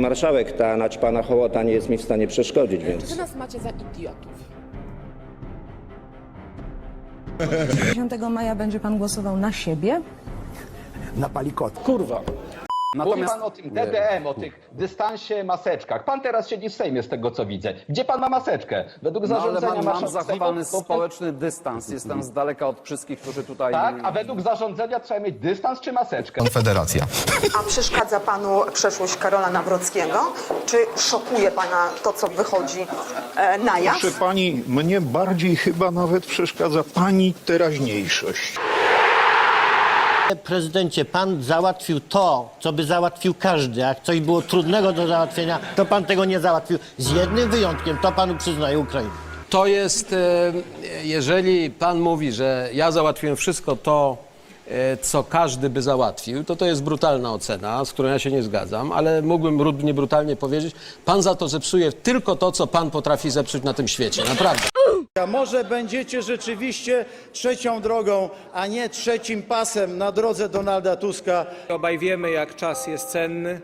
Marszałek, ta naćpana hołota nie jest mi w stanie przeszkodzić, więc... Wy nas macie za idiotów. 10 maja będzie pan głosował na siebie. na palikot. Mówi Natomiast pan o tym DDM, o tych dystansie, maseczkach. Pan teraz siedzi w Sejmie z tego co widzę. Gdzie pan ma maseczkę? Według no, ale zarządzenia mam, mam zachowany Sejmu, społeczny dystans. Jestem z daleka od wszystkich, którzy tutaj... Tak, a według zarządzenia trzeba mieć dystans czy maseczkę? Konfederacja. A przeszkadza panu przeszłość Karola Nawrockiego? Czy szokuje pana to, co wychodzi e, na jaw? Proszę pani, mnie bardziej chyba nawet przeszkadza pani teraźniejszość. Prezydencie, pan załatwił to, co by załatwił każdy. Jak coś było trudnego do załatwienia, to pan tego nie załatwił. Z jednym wyjątkiem, to panu przyznaje Ukraina. To jest, e, jeżeli pan mówi, że ja załatwiłem wszystko to, e, co każdy by załatwił, to to jest brutalna ocena, z którą ja się nie zgadzam, ale mógłbym równie brutalnie powiedzieć, pan za to zepsuje tylko to, co pan potrafi zepsuć na tym świecie, naprawdę. Może będziecie rzeczywiście trzecią drogą, a nie trzecim pasem na drodze Donalda Tuska. Obaj wiemy, jak czas jest cenny.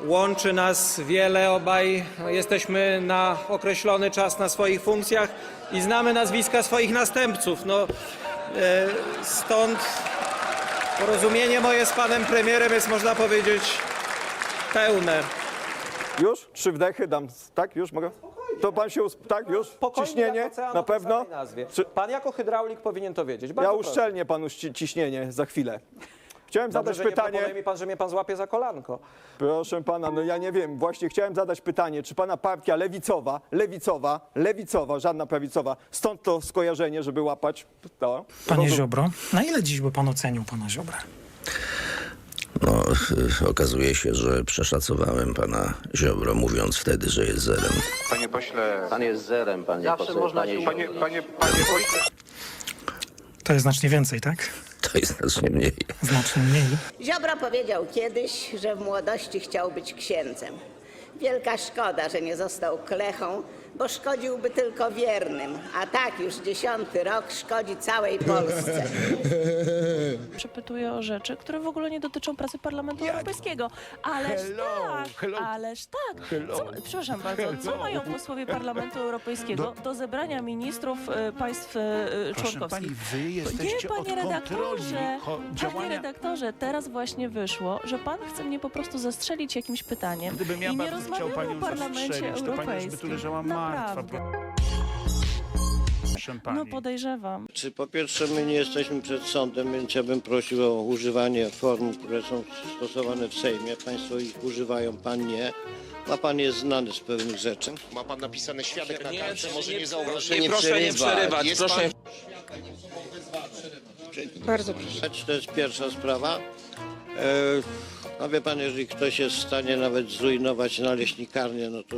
Łączy nas wiele, obaj jesteśmy na określony czas na swoich funkcjach i znamy nazwiska swoich następców. No, e, stąd porozumienie moje z panem premierem jest, można powiedzieć, pełne. Już? Trzy wdechy dam. Tak, już mogę? To pan się... usp- Tak, już? Ciśnienie? Na pewno? Czy- Pan jako hydraulik powinien to wiedzieć. Ja uszczelnię panu ści- ciśnienie za chwilę. Chciałem zadać pytanie... mi pan, że mnie pan złapie za kolanko. Proszę pana, no ja nie wiem, właśnie chciałem zadać pytanie, czy pana partia lewicowa, lewicowa, lewicowa, żadna prawicowa, stąd to skojarzenie, żeby łapać to? Panie Ziobro, na ile dziś by pan ocenił pana Ziobra? No, okazuje się, że przeszacowałem pana Ziobro, mówiąc wtedy, że jest zerem. Panie pośle, Pan jest zerem, panie Zawsze można panie się- panie, panie, panie pośle. To jest znacznie więcej, tak? To jest znacznie mniej. Znacznie mniej. Ziobro powiedział kiedyś, że w młodości chciał być księdzem. Wielka szkoda, że nie został klechą, bo szkodziłby tylko wiernym. A tak już dziesiąty rok szkodzi całej Polsce. Przepytuję o rzeczy, które w ogóle nie dotyczą pracy Parlamentu Europejskiego. Ależ tak, ależ tak. Co, przepraszam bardzo, co mają posłowie Parlamentu Europejskiego do zebrania ministrów e, państw e, członkowskich? wy Nie, panie redaktorze, panie redaktorze, teraz właśnie wyszło, że pan chce mnie po prostu zastrzelić jakimś pytaniem Gdybym ja i nie bardzo chciał rozmawiamy panią o Parlamencie zastrzelić, to pani już by tu Europejskim. leżała martwa. Naprawdę. Proszę pani. No podejrzewam. Czy po pierwsze my nie jesteśmy przed sądem, więc ja bym prosił o używanie form, które są stosowane w Sejmie. Państwo ich używają, pan nie. A pan jest znany z pewnych rzeczy. Ma pan napisane świadek na kartce, może nie Proszę zauważyć. nie przerywać, Jest proszę. pan- Bardzo proszę. To jest pierwsza sprawa. E, no wie pan, jeżeli ktoś jest w stanie nawet zrujnować naleśnikarnię, no to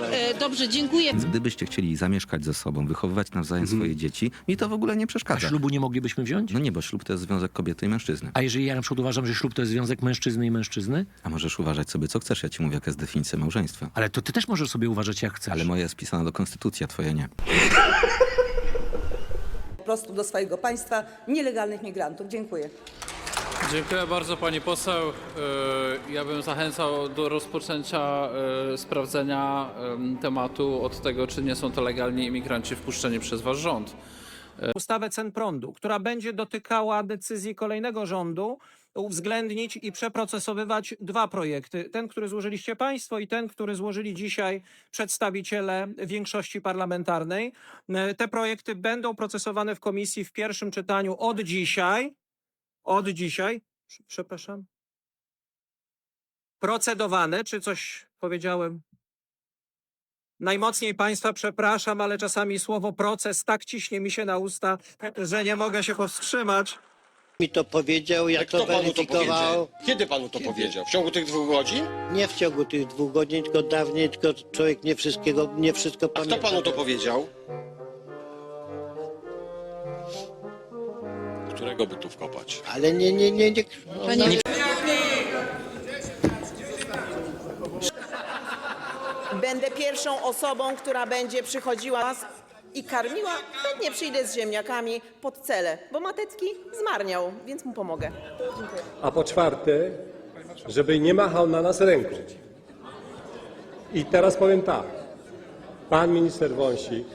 naprawdę... Dobrze, dziękuję. Gdybyście chcieli zamieszkać ze sobą, wychowywać nawzajem swoje dzieci, mi to w ogóle nie przeszkadza. Ślubu nie moglibyśmy wziąć? No nie, bo ślub to jest związek kobiety i mężczyzny. A jeżeli ja na przykład uważam, że ślub to jest związek mężczyzny i mężczyzny? A możesz uważać sobie, co chcesz. Ja ci mówię, jaka jest definicja małżeństwa. Ale to ty też możesz sobie uważać jak chcesz. Ale moja jest pisana do konstytucji, a twoja nie. Po prostu do swojego państwa nielegalnych migrantów. Dziękuję. Dziękuję bardzo pani poseł. E, Ja bym zachęcał do rozpoczęcia e, sprawdzenia em, tematu od tego, czy nie są to legalni imigranci wpuszczeni przez wasz rząd. Ustawę cen prądu, która będzie dotykała decyzji kolejnego rządu, uwzględnić i przeprocesowywać dwa projekty. Ten, który złożyliście państwo i ten, który złożyli dzisiaj przedstawiciele większości parlamentarnej. E, Te projekty będą procesowane w komisji w pierwszym czytaniu od dzisiaj. Od dzisiaj, prze- przepraszam, procedowane, czy coś powiedziałem? Najmocniej Państwa przepraszam, ale czasami słowo proces tak ciśnie mi się na usta, że nie mogę się powstrzymać. Mi to powiedział, ja to weryfikował. Kiedy panu to powiedział? W ciągu tych dwóch godzin? Nie w ciągu tych dwóch godzin, tylko dawniej, tylko człowiek nie wszystkiego, nie wszystko A pamięta. kto panu to powiedział? By tu wkopać? Ale nie, nie, nie, nie. No, nie. Będę pierwszą osobą, która będzie przychodziła was i karmiła. Chętnie przyjdę z ziemniakami pod cele, bo Matecki zmarniał, więc mu pomogę. A po czwarte, żeby nie machał na nas ręką. I teraz powiem tak. Pan minister Wąsik,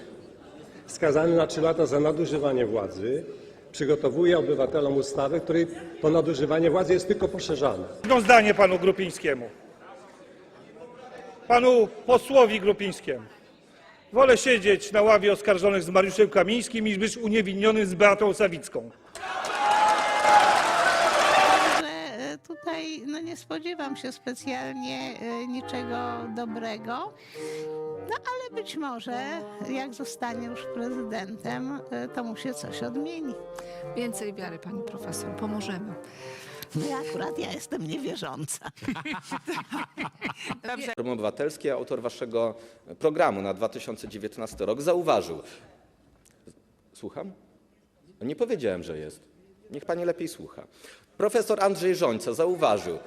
skazany na 3 lata za nadużywanie władzy, przygotowuje obywatelom ustawę, której to nadużywanie władzy jest tylko poszerzane. Jedno zdanie panu Grupińskiemu. Panu posłowi Grupińskiemu. Wolę siedzieć na ławie oskarżonych z Mariuszem Kamińskim niż być uniewinniony z Beatą Sawicką. e, tutaj no nie spodziewam się specjalnie e, niczego dobrego. No ale być może jak zostanie już prezydentem, e, to mu się coś odmieni. Więcej wiary, pani profesor. Pomożemy. No i akurat ja jestem niewierząca. Forum Obywatelskie, autor waszego programu na 2019 rok, zauważył. Słucham? Nie powiedziałem, że jest. Niech pani lepiej słucha. Profesor Andrzej Żońca zauważył.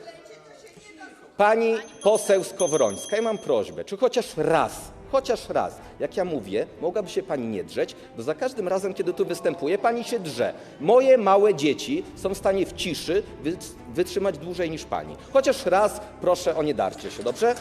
Pani poseł Skowrońska, ja mam prośbę, czy chociaż raz, chociaż raz, jak ja mówię, mogłaby się pani nie drzeć, bo za każdym razem, kiedy tu występuję, pani się drze. Moje małe dzieci są w stanie w ciszy wy- wytrzymać dłużej niż pani. Chociaż raz proszę o nie darcie się, dobrze?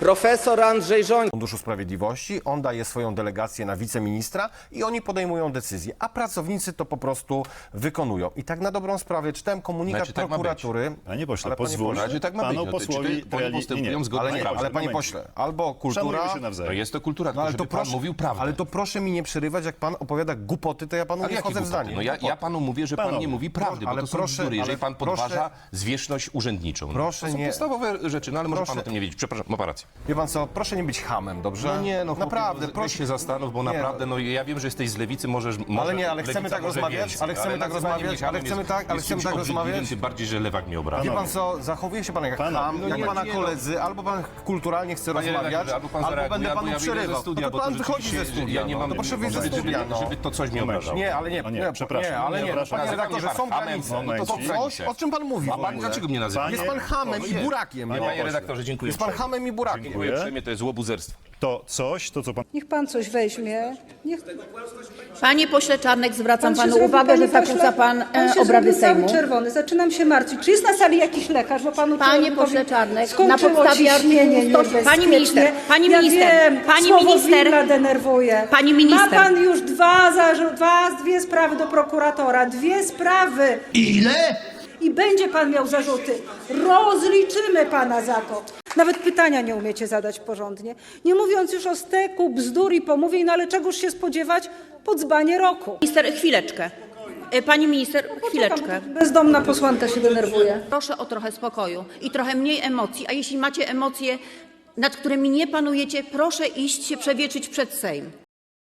Profesor Andrzej Żońca. Funduszu Sprawiedliwości, on daje swoją delegację na wiceministra i oni podejmują decyzje, a pracownicy to po prostu wykonują. I tak na dobrą sprawę czytałem komunikat Znaczy, tak ma być. prokuratury. Panie pośle, Ale panie pozwól, pośle, że tak ma panu być. No posłowi czy ty- oni reali- postępują nie, zgodnie ale z nie, prawem. Ale panie pośle, albo kultura... Szanujmy się nawzajem. No jest to kultura, No, ale to proszę, prawdę. Ale to proszę mi nie przerywać, jak pan opowiada głupoty, to ja panu nie wchodzę w zdanie. No ja, ja panu mówię, że pan Panowie, nie mówi prawdy, bo ale to są proszę, bzdury, jeżeli ale pan podważa proszę- zwierzchność urzędniczą. No, Proszę to są nie- podstawowe rzeczy, no ale może proszę- pan o tym nie wiedzieć. Przepraszam, ma pan rację. Wie pan co, proszę nie być hamem, dobrze? No nie, no naprawdę, no, proszę się zastanów, bo Nie, naprawdę, no ja wiem, że jesteś z lewicy, możesz... może nie, ale chcemy lewica tak może rozmawiać, ale chcemy tak nazywanie rozmawiać, mnie ale hamem chcemy jest- tak- ale jest chcemy czymś tak obrzydliwym, rozmawiać. Tym bardziej, że lewak mnie obraża. Wie pan co, zachowuje się pan jak Panowie, ham, no jak nie, pana nie, no. koledzy, albo pan kulturalnie chce Panie rozmawiać, redaktorze, albo pan zareaguje, będę albo panu ja wyjdę ze przerywał. studia, no bo to to pan wychodzi ze rzeczywiście, studia, ja nie no. mam- to proszę wyjść ze żeby- studia, żeby- no. żeby to coś mnie obrażało. Nie, ale nie, nie, nie, przepraszam, nie, ale nie, nie, panie redaktorze, są hamem, granice. no to No to są co, granice. o czym pan mówi A pan ogóle? dlaczego mnie nazywa? Jest pan hamem i burakiem. No. panie redaktorze, dziękuję. Jest pan hamem i burakiem. Dziękuję uprzejmie, to jest łobuzerstwo. To coś, to co pan Niech pan coś weźmie. Niech Panie pośle Czarnek, zwracam pan się panu zrobi, uwagę, panie że pośle, zakłóca pan, pan e, się obrady zrobił cały Sejmu. czerwony. Zaczynam się martwić. Czy jest na sali jakiś lekarz, bo panu Panie pośle Czarnek, skończyło na podstawie ciśnienie artykułu 100 niebezpiecznie. Pani minister, pani ja minister, wiem, pani słowo minister. Denerwuje. Pani minister. Ma pan już dwa, zarzu- dwa, dwie sprawy do prokuratora. Dwie sprawy. Ile? I będzie pan miał zarzuty. Rozliczymy pana za to. Nawet pytania nie umiecie zadać porządnie. Nie mówiąc już o steku, bzdur i pomówień, no ale czegoż się spodziewać po dzbanie roku. Minister, chwileczkę. E, Pani minister, chwileczkę. Bezdomna posłanka się denerwuje. Proszę o trochę spokoju i trochę mniej emocji, a jeśli macie emocje, nad którymi nie panujecie, proszę iść się przewietrzyć przed Sejm.